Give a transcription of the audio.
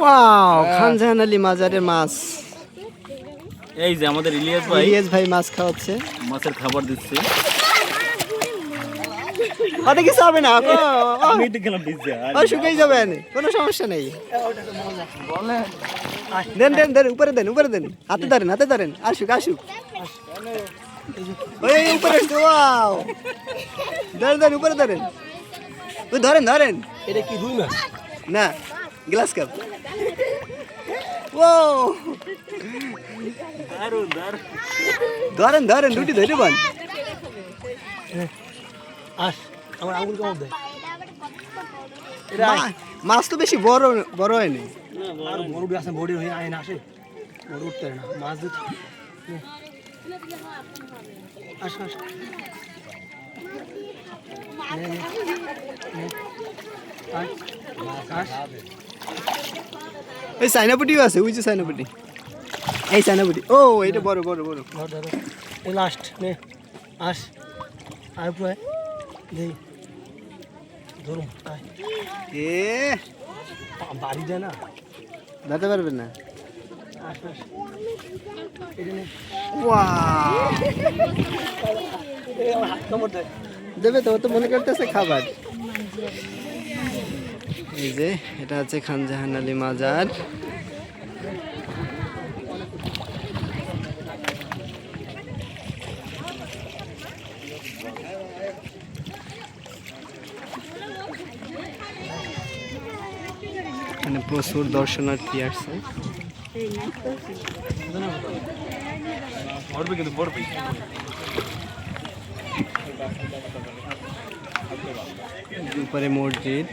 Wow Khanjahan Ali মাজারের মাছ। এই যে আমাদের ইলিয়াস ভাই। ইলিয়াস ভাই মাছ খাওয়াচ্ছে। মাছের খাবার দিচ্ছে। ওটা কিছু হবে না ও, শুকিয়ে যাবেন কোনো সমস্যা নেই। দেন দেন দেন উপরে দেন উপরে দেন। হাতে ধরেন হাতে ধরেন। আসুক আসুক। ওই উপরে ওয়াও। ধরেন ধরেন উপরে ধরেন। ওই ধরেন ধরেন। এটা কি রুই মাছ? না গ্লাস কাপ। ও ধরেন ধরেন দুটি ধরে বান আস আমার আঙুল কেমন দেয়? মাছ তো বেশি বড় বড় হয়নি। আর বড় আছে বড়ি হয়ে আয় না আসে। বড় উঠতে না মাছ দিতে। আস আস আস। এই চাইনাপুটিও আছে ওই যে চাইনাপুটি এই চাইনাপুটি ও এটা বড় বড় বড়। ধর এই লাস্ট নে আস। আয় উপরে আয়। দেই। ধরুন এ। বাড়ি যায় না। ধরতে পারবেন না। আস আস। এটা নে। ওয়াও। দেবে তো তো মনে করতেছে খাবার এই যে এটা হচ্ছে খানজাহান আলী মাজার এখানে প্রচুর দর্শনার্থী আসছে মরবে কিন্তু মরবে উপরে মসজিদ